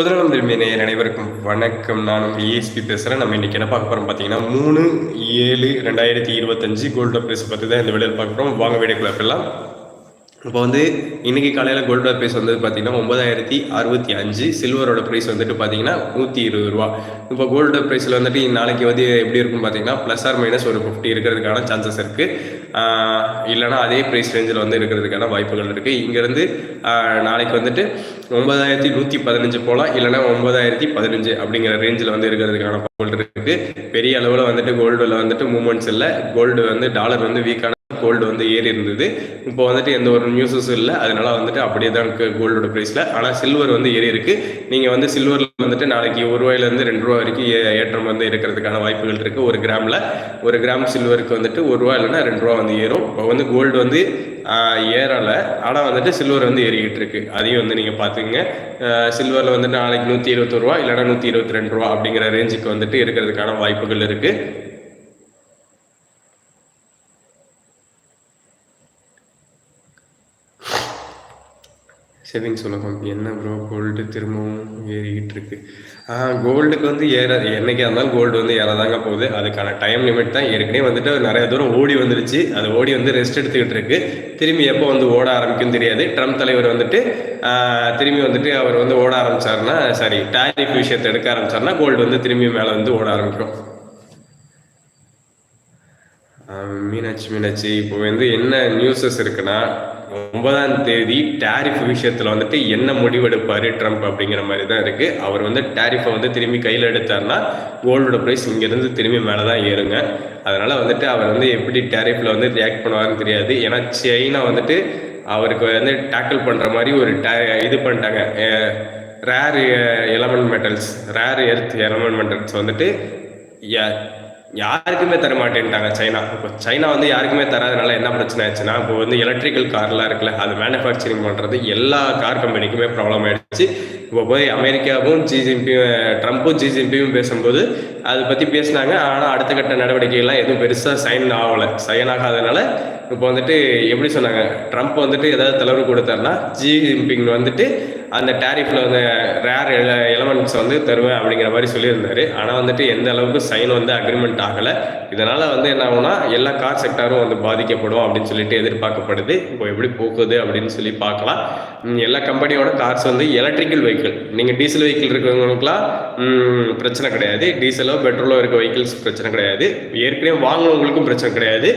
புதுநலம் திரும்பிய நேயர் அனைவருக்கும் வணக்கம். நான் உங்கள் ஏஎஸ்பி பேசுகிறேன் நம்ம இன்றைக்கி என்ன பார்க்க போகிறோம் பார்த்தீங்கன்னா மூணு ஏழு ரெண்டாயிரத்தி இருபத்தஞ்சு கோல்டு ப்ரைஸ் பற்றி தான் இந்த வேலையில் பார்க்க போகிறோம் வாங்க வீடியோக்குள்ள போயிடலாம். இப்போ வந்து இன்னைக்கு காலையில் கோல்டோட ப்ரைஸ் வந்து பார்த்தீங்கன்னா ஒன்பதாயிரத்தி அறுபத்தி அஞ்சு சில்வரோட ப்ரைஸ் வந்துட்டு பார்த்தீங்கன்னா நூற்றி இருபது ரூபா. இப்போ கோல்டு ப்ரைஸில் வந்துட்டு நாளைக்கு வந்து எப்படி இருக்குன்னு பார்த்தீங்கன்னா ப்ளஸ் ஆர் மைனஸ் ஒரு ஃபிஃப்டி இருக்கிறதுக்கான சான்சஸ் இருக்குது இல்லைனா அதே ப்ரைஸ் ரேஞ்சில் வந்து இருக்கிறதுக்கான வாய்ப்புகள் இருக்குது இங்கேருந்து நாளைக்கு வந்துட்டு ஒன்பதாயிரத்தி நூற்றி பதினஞ்சு போகலாம் இல்லைனா ஒன்பதாயிரத்தி பதினஞ்சு அப்படிங்கிற ரேஞ்சில் வந்து இருக்கிறதுக்கான கோல்டு இருக்குது பெரிய அளவில் வந்துட்டு கோல்டில் வந்துட்டு மூமெண்ட்ஸ் இல்லை. கோல்டு வந்து டாலர் வந்து வீக்கான கோல்டு வந்து ஏறி இருந்தது. இப்போ வந்துட்டு எந்த ஒரு நியூஸஸும் இல்லை. அதனால வந்துட்டு அப்படியே தான் இருக்குது கோல்டோட ப்ரைஸில் ஆனால் சில்வர் வந்து ஏறி இருக்கு. நீங்கள் வந்து சில்வரில் வந்துட்டு நாளைக்கு ஒரு ரூபாயிலேருந்து ரெண்டு ரூபா வரைக்கும் ஏற்றம் வந்து இருக்கிறதுக்கான வாய்ப்புகள் இருக்குது ஒரு கிராமில் ஒரு கிராம் சில்வருக்கு வந்துட்டு ஒரு ரூபா இல்லைன்னா ரெண்டு ரூபா வந்து ஏறும். இப்போ வந்து கோல்டு வந்து ஏறலை. ஆனால் வந்துட்டு சில்வர் வந்து ஏறிக்கிட்டு இருக்கு. அதையும் வந்து நீங்கள் பார்த்துக்கங்க. சில்வரில் வந்துட்டு நாளைக்கு நூற்றி இருபத்தொரு ரூபா இல்லைன்னா நூற்றி இருபத்தி ரெண்டு ரூபா அப்படிங்கிற ரேஞ்சுக்கு வந்துட்டு இருக்கிறதுக்கான வாய்ப்புகள் இருக்குது சேவிங்ஸ் உலகம் என்ன ப்ரோ கோல்டு திரும்பவும் ஏறிக்கிட்டு இருக்கு ஆ கோல்டுக்கு வந்து ஏற என்னைக்கா இருந்தாலும் கோல்டு வந்து ஏறதாங்க போகுது. அதுக்கான டைம் லிமிட் தான். ஏற்கனவே வந்துட்டு நிறைய தூரம் ஓடி வந்துருச்சு. அது ஓடி வந்து ரெஸ்ட் எடுத்துக்கிட்டு இருக்கு திரும்பி எப்போ வந்து ஓட ஆரம்பிக்கும் தெரியாது. ட்ரம்ப் தலைவர் வந்துட்டு திரும்பி வந்துட்டு அவர் வந்து ஓட ஆரம்பிச்சாருன்னா சாரி டாரிஃப் விஷயத்தை எடுக்க ஆரம்பிச்சாருன்னா கோல்டு வந்து திரும்பி மேலே வந்து ஓட ஆரம்பிக்கும். மீனாட்சி மீனாட்சி இப்போ வந்து என்ன நியூஸஸ் இருக்குன்னா ஒன்பதாம் தேதி டேரிஃப் விஷயத்துல வந்துட்டு என்ன முடிவெடுப்பாரு ட்ரம்ப் அப்படிங்கிற மாதிரி தான் இருக்கு. அவர் வந்து டாரிஃபை வந்து திரும்பி கையில் எடுத்தாருன்னா கோல்டோட ப்ரைஸ் இங்கேருந்து திரும்பி மேலே தான் ஏறுங்க. அதனால வந்துட்டு அவர் வந்து எப்படி டேரிஃப்ல வந்து ரியாக்ட் பண்ணுவாருன்னு தெரியாது. ஏன்னா சைனா வந்துட்டு அவருக்கு வந்து டேக்கிள் பண்ற மாதிரி ஒரு டே இது பண்ணிட்டாங்க. Rare element metals rare earth element metals வந்துட்டு யாருக்குமே தர மாட்டேன்ட்டாங்க சைனா. இப்போ சைனா வந்து யாருக்குமே தராதனால என்ன பிரச்சனை ஆச்சுன்னா இப்போ வந்து எலக்ட்ரிக்கல் கார்லாம் இருக்குல்ல அது மேனுஃபேக்சரிங் பண்ணுறது எல்லா கார் கம்பெனிக்குமே ப்ராப்ளம் ஆயிடுச்சு. இப்போ போய் அமெரிக்காவும் ஜி ட்ரம்ப்பும் ஜி பேசும்போது அதை பற்றி பேசினாங்க. ஆனால் அடுத்த கட்ட நடவடிக்கைகள்லாம் எதுவும் பெருசாக சைன் ஆகலை. சைன் ஆகாதனால இப்போ வந்துட்டு எப்படி சொன்னாங்க ட்ரம்ப் வந்துட்டு ஏதாவது தளர்வு கொடுத்தாருன்னா ஜி ஜின்பிங் வந்துட்டு அந்த டேரிஃபில் வந்து ரேர் எலமெண்ட்ஸ் வந்து தருவேன் அப்படிங்கிற மாதிரி சொல்லியிருந்தார். ஆனால் வந்துட்டு எந்த அளவுக்கு சைன் வந்து அக்ரிமெண்ட் ஆகலை. இதனால் வந்து என்ன ஆகும்னா எல்லா கார் செக்டாரும் வந்து பாதிக்கப்படும் அப்படின்னு சொல்லிட்டு எதிர்பார்க்கப்படுது. இப்போ எப்படி போகுது அப்படின்னு சொல்லி பார்க்கலாம். எல்லா கம்பெனியோட கார்ஸ் வந்து எலக்ட்ரிக்கல் வெஹிக்கிள் நீங்கள் டீசல் வெஹிக்கிள் இருக்கிறவங்களுக்குலாம் பிரச்சனை கிடையாது. டீசலோ பெட்ரோலோ இருக்க வெஹிக்கிள்ஸ் பிரச்சனை கிடையாது. ஏற்கனவே வாங்கினவங்களுக்கும் பிரச்சனை கிடையாது.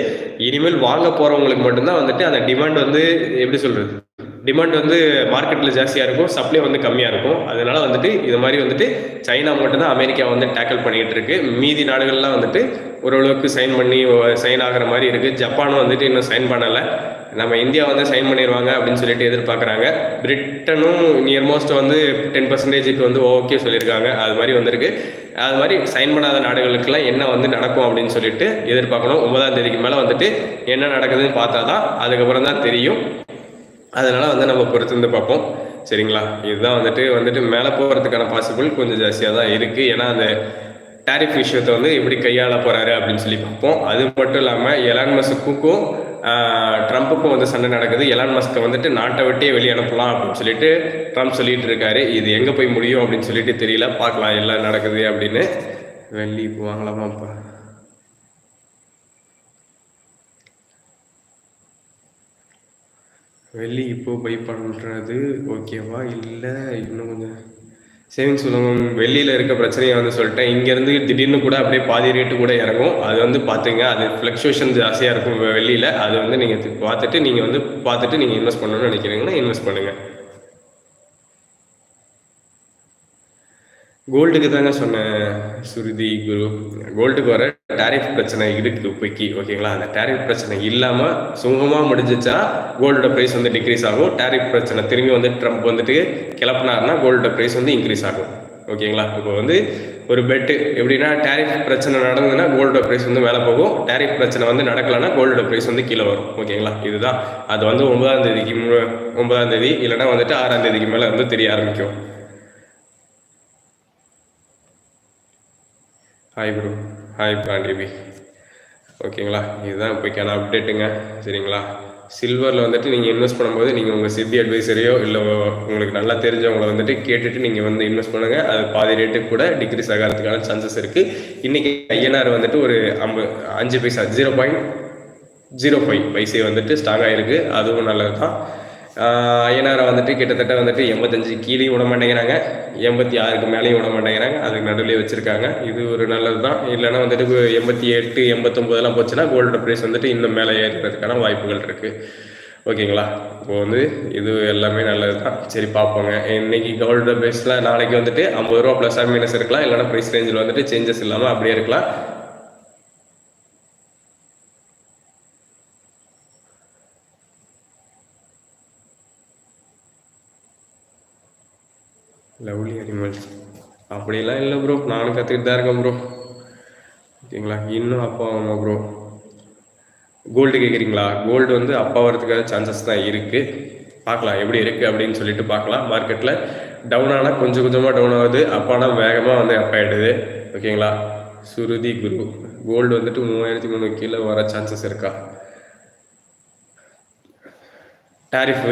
இனிமேல் வாங்க போகிறவங்களுக்கு மட்டும்தான் வந்துட்டு அந்த டிமாண்ட் வந்து எப்படி சொல்கிறது டிமாண்ட் வந்து மார்க்கெட்டில் ஜாஸ்தியாக இருக்கும் சப்ளை வந்து கம்மியாக இருக்கும். அதனால வந்துட்டு இது மாதிரி வந்துட்டு சைனா மட்டும்தான் அமெரிக்கா வந்து டேக்கிள் பண்ணிட்டு இருக்கு. மீதி நாடுகள்லாம் வந்துட்டு ஓரளவுக்கு சைன் பண்ணி சைன் ஆகிற மாதிரி இருக்கு. ஜப்பானும் வந்துட்டு இன்னும் சைன் பண்ணலை. நம்ம இந்தியா வந்து சைன் பண்ணிடுவாங்க அப்படின்னு சொல்லிட்டு எதிர்பார்க்குறாங்க. பிரிட்டனும் நியர்மோஸ்ட் வந்து டென் பர்சன்டேஜுக்கு வந்து ஓகே சொல்லியிருக்காங்க. அது மாதிரி வந்திருக்கு. அது மாதிரி சைன் பண்ணாத நாடுகளுக்கெல்லாம் என்ன வந்து நடக்கும் அப்படின்னு சொல்லிட்டு எதிர்பார்க்கணும். ஒன்பதாம் தேதிக்கு மேலே வந்துட்டு என்ன நடக்குதுன்னு பார்த்தா தான் அதுக்கப்புறம் தான் தெரியும். அதனால வந்து நம்ம பொறுத்திருந்து பார்ப்போம். சரிங்களா? இதுதான் வந்துட்டு வந்துட்டு மேலே போகிறதுக்கான பாசிபிள் கொஞ்சம் ஜாஸ்தியாக தான் இருக்குது ஏன்னா அந்த டாரிஃப் விஷயத்தை வந்து எப்படி கையாள போகிறாரு அப்படின்னு சொல்லி பார்ப்போம். அது மட்டும் இல்லாமல் எலான் மஸ்க்குக்கும் ட்ரம்ப்புக்கும் வந்து சண்டை நடக்குது. எலான் மஸ்க்கை வந்துட்டு நாட்டை விட்டே வெளியே அனுப்பலாம் அப்படின்னு சொல்லிட்டு ட்ரம்ப் சொல்லிட்டு இருக்காரு. இது எங்கே போய் முடியும் அப்படின்னு சொல்லிட்டு தெரியல. பார்க்கலாம் எல்லாம் நடக்குது அப்படின்னு. வெள்ளி இப்போ வெள்ளி இப்போ பை பண்ணுறது ஓகேவா இல்லை இன்னும் கொஞ்சம் சேவிங்ஸ் சொல்லுவோம் வெளியில் இருக்க பிரச்சனையை வந்து சொல்லிட்டேன். இங்கேருந்து திடீர்னு கூட அப்படியே பாதி ரேட்டு கூட இறங்கும். அது வந்து பார்த்துங்க அது ஃப்ளக்சுவேஷன் ஜாஸ்தியாக இருக்கும் வெளியில். அது வந்து நீங்கள் பார்த்துட்டு நீங்கள் வந்து பார்த்துட்டு நீங்கள் இன்வெஸ்ட் பண்ணணும்னு நினைக்கிறீங்கன்னா இன்வெஸ்ட் பண்ணுங்கள் கோல்டுக்கு தாங்க சொன்னேன் சுருதி குரு. கோல்டுக்கு வர டேரிஃப் பிரச்சனை இருக்குது இப்போக்கி ஓகேங்களா? அந்த டேரிஃப் பிரச்சனை இல்லாமல் சுமூகமாக முடிஞ்சிச்சா கோல்டோட ப்ரைஸ் வந்து டிக்ரீஸ் ஆகும். டேரிஃப் பிரச்சனை திரும்பி வந்து ட்ரம்ப் வந்துட்டு கிளப்புனாருன்னா கோல்டோட ப்ரைஸ் வந்து இன்க்ரீஸ் ஆகும். ஓகேங்களா? இப்போ வந்து ஒரு பெட்டு எப்படின்னா டேரிஃப் பிரச்சனை நடந்ததுன்னா கோல்டோட ப்ரைஸ் வந்து மேலே போகும். டேரிஃப் பிரச்சனை வந்து நடக்கலைன்னா கோல்டோட ப்ரைஸ் வந்து கீழே வரும். ஓகேங்களா? இதுதான். அது வந்து ஒன்பதாம் தேதிக்கு மு- ஒன்பதாம் தேதி இல்லைன்னா வந்துட்டு ஆறாம் தேதிக்கு மேலே வந்து தெரிய ஆரம்பிக்கும். ஹாய் ப்ரோ ஹாய் பாண்டிபி ஓகேங்களா இதுதான் இப்போக்கான அப்டேட்டுங்க சரிங்களா? சில்வரில் வந்துட்டு நீங்கள் இன்வெஸ்ட் பண்ணும்போது நீங்கள் உங்கள் சிபி அட்வைசரையோ இல்லை உங்களுக்கு நல்லா தெரிஞ்சவங்களை வந்துட்டு கேட்டுட்டு நீங்கள் வந்து இன்வெஸ்ட் பண்ணுங்கள் அது பாதி ரேட்டுக்கு கூட டிக்ரீஸ் ஆகிறதுக்கான சான்சஸ் இருக்குது இன்றைக்கி ஐஎன்ஆர் வந்துட்டு ஒரு ஐம்பது அஞ்சு paisa zero point zero five paise வந்துட்டு ஸ்ட்ராங் ஆகிருக்கு அதுவும் நல்லது தான் ஐயனாரை வந்துட்டு கிட்டத்தட்ட வந்துட்டு எண்பத்தஞ்சு கீழேயும் விட மாட்டேங்கிறாங்க. எண்பத்தி ஆறுக்கு மேலேயும் விட மாட்டேங்கிறாங்க. அதுக்கு நடுவில் வச்சுருக்காங்க. இது ஒரு நல்லது தான் இல்லைன்னா வந்துட்டு எண்பத்தி எட்டு எண்பத்தொம்போதெல்லாம் போச்சுன்னா கோல்டோட ப்ரைஸ் வந்துட்டு இன்னும் மேலே ஏறுறதுக்கான வாய்ப்புகள் இருக்குது ஓகேங்களா? இப்போ வந்து இது எல்லாமே நல்லது தான் சரி பார்ப்போங்க. இன்னைக்கு கோல்டு ப்ரைஸில் நாளைக்கு வந்துட்டு ஐம்பது ரூபா ப்ளஸ் ஆர் மைனஸ் இருக்கலாம். இல்லைனா ப்ரைஸ் ரேஞ்சில் வந்துட்டு சேஞ்சஸ் இல்லாமல் அப்படியே இருக்கலாம் லவ்லி அனிமல்ஸ் அப்படிலாம் இல்லை ப்ரோ நானும் கற்றுக்கிட்டு தான் இருக்கேன் ப்ரோ ஓகேங்களா? இன்னும் அப்பா ஆமாம் ப்ரோ கோல்டு கேட்குறீங்களா கோல்டு வந்து அப்பா வரதுக்காக சான்சஸ் தான் இருக்குது பார்க்கலாம் எப்படி இருக்குது அப்படின்னு சொல்லிட்டு பார்க்கலாம். மார்க்கெட்டில் டவுன் ஆனால் கொஞ்சம் கொஞ்சமாக டவுன் ஆகுது. அப்பானா வேகமாக வந்து அப் ஆகிடுது ஓகேங்களா? சுருதி குரு கோல்டு வந்துட்டு மூவாயிரத்தி மூணு கீழே வர சான்சஸ் இருக்கா? டேரிஃப்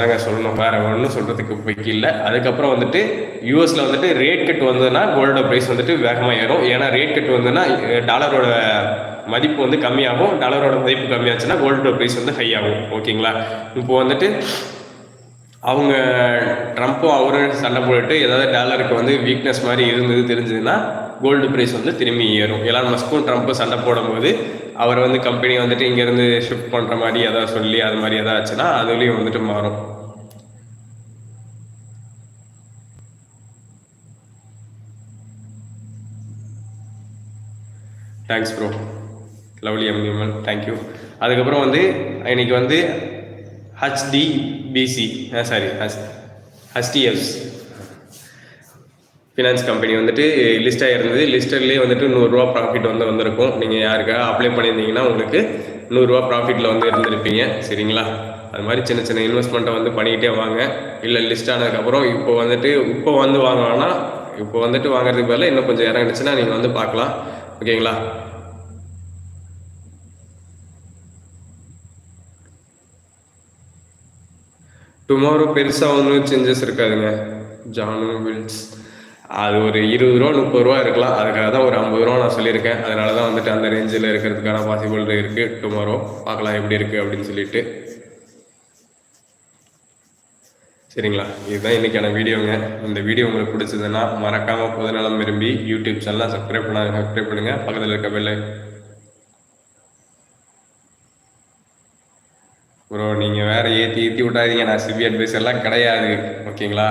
தாங்க சொல்லணும் வேறு ஒன்றும் சொல்கிறதுக்கு இப்போக்கி இல்லை அதுக்கப்புறம் வந்துட்டு யூஎஸில் வந்துட்டு ரேட் கட் வந்ததுன்னா கோல்டோட ப்ரைஸ் வந்துட்டு வேகமாக ஏறும். ஏன்னா ரேட் கட் வந்ததுன்னா டாலரோட மதிப்பு வந்து கம்மியாகும். டாலரோட மதிப்பு கம்மியாச்சுன்னா கோல்டோட ப்ரைஸ் வந்து ஹை ஆகும். ஓகேங்களா இப்போ வந்துட்டு அவங்க ட்ரம்ப்பும் அவரும் சண்டை போட்டுட்டு ஏதாவது டாலருக்கு வந்து வீக்னஸ் மாதிரி இருந்தது தெரிஞ்சதுன்னா கோல்டு ப்ரைஸ் வந்து திரும்பி ஏறும். எல்லாம் மஸ்க்கும் ட்ரம்ப்பும் சண்டை போடும்போது அவர் வந்து கம்பெனி வந்துட்டு இங்கேருந்து ஷிஃப்ட் பண்ணுற மாதிரி எதாவது சொல்லி அது மாதிரி எதாவது ஆச்சுன்னா அதுலேயும் வந்துட்டு மாறும். தேங்க்ஸ் ப்ரோ லவ்லி எம்யூமல் தேங்க்யூ அதுக்கப்புறம் வந்து இன்னைக்கு வந்து HDBC sorry H HDFC finance company வந்துட்டு லிஸ்ட் ஆகிருந்தது லிஸ்டர்லேயே வந்துட்டு நூறுரூவா ப்ராஃபிட் வந்து வந்திருக்கும். நீங்கள் யாருக்காக அப்ளை பண்ணியிருந்தீங்கன்னா உங்களுக்கு நூறுரூவா ப்ராஃபிட்டில் வந்து இருந்திருப்பீங்க. சரிங்களா? அது மாதிரி சின்ன சின்ன இன்வெஸ்ட்மெண்ட்டை வந்து பண்ணிக்கிட்டே வாங்க. இல்லை லிஸ்ட் ஆனதுக்கப்புறம் இப்போ வந்துட்டு இப்போ வந்து வாங்கினா இப்போ வந்துட்டு வாங்குறதுக்கு பதிலாக இன்னும் கொஞ்சம் இறங்கிடுச்சுன்னா நீங்கள் வந்து பார்க்கலாம். ஓகேங்களா? டுமாரோ பெருசாக ஒன்றும் சேஞ்சஸ் இருக்காதுங்க. ஜானு வில்ஸ் அது ஒரு இருபது ரூபா முப்பது ரூபா இருக்கலாம். அதுக்காக தான் ஒரு ஐம்பது ரூபா நான் சொல்லியிருக்கேன். அதனால தான் வந்துட்டு அந்த ரேஞ்சில் இருக்கிறதுக்கான பாசிபிள் இருக்குது டுமாரோ பார்க்கலாம் எப்படி இருக்குது அப்படின்னு சொல்லிட்டு. சரிங்களா? இதுதான் இன்றைக்கான வீடியோங்க. இந்த வீடியோ உங்களுக்கு பிடிச்சதுன்னா மறக்காமல் பொதுநலம் விரும்பி யூடியூப் சேனலாக சப்ஸ்கிரைப் பண்ண சப்ஸ்கிரைப் பண்ணுங்கள் பக்கத்தில் இருக்க பெல்லை ப்ரோ நீங்கள் வேறு ஏற்றி ஏற்றி விட்டாதீங்க நான் சிவி அட்வைஸ் எல்லாம் கிடையாது. ஓகேங்களா?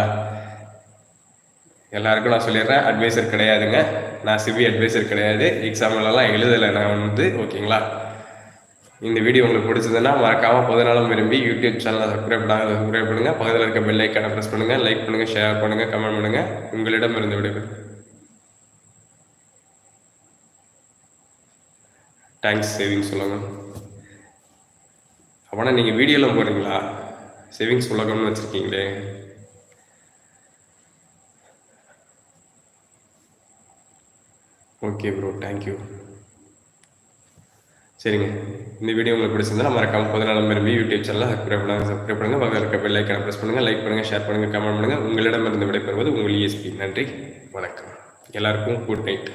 எல்லாருக்கும் நான் சொல்லிடுறேன் அட்வைசர் கிடையாதுங்க. நான் சிவி அட்வைசர் கிடையாது. எக்ஸாம்லலாம் எழுதலை நான் வந்து ஓகேங்களா இந்த வீடியோ உங்களுக்கு பிடிச்சதுன்னா மறக்காமல் பதினாலும் விரும்பி யூடியூப் சேனலை சப்ஸ்கிரைப் பண்ணாங்க சப்ஸ்கிரைப் பண்ணுங்கள் பக்கத்தில் இருக்க பெல் ஐக்கானை ப்ரெஸ் பண்ணுங்கள் லைக் பண்ணுங்கள் ஷேர் பண்ணுங்கள் கமெண்ட் பண்ணுங்கள் உங்களிடம் இருந்து விடுவேன் தேங்க்ஸ் சேவிங்ஸ் உலகம் அப்போனா நீங்கள் வீடியோலாம் போகிறீங்களா சேவிங்ஸ் உலகம்னு வச்சுருக்கீங்களே. ஓகே ப்ரோ தேங்க்யூ சரிங்க. இந்த வீடியோ உங்களுக்கு பிடிச்சிருந்தா மறக்காம பதினாலாம் விரும்பி யூடியூப் சேனலில் சப்ஸ்கிரைப் பண்ணுங்க சப்ஸ்கிரைப் பண்ணுங்க. பக்கத்தில் இருக்க பெல் ஐக்கான ப்ரெஸ் பண்ணுங்கள் லைக் பண்ணுங்கள் ஷேர் பண்ணுங்கள் கமெண்ட் பண்ணுங்கள் உங்களிடமிருந்து விடைபெறுவது உங்கள் இஎஸ்பி நன்றி. வணக்கம். எல்லாருக்கும் குட் நைட்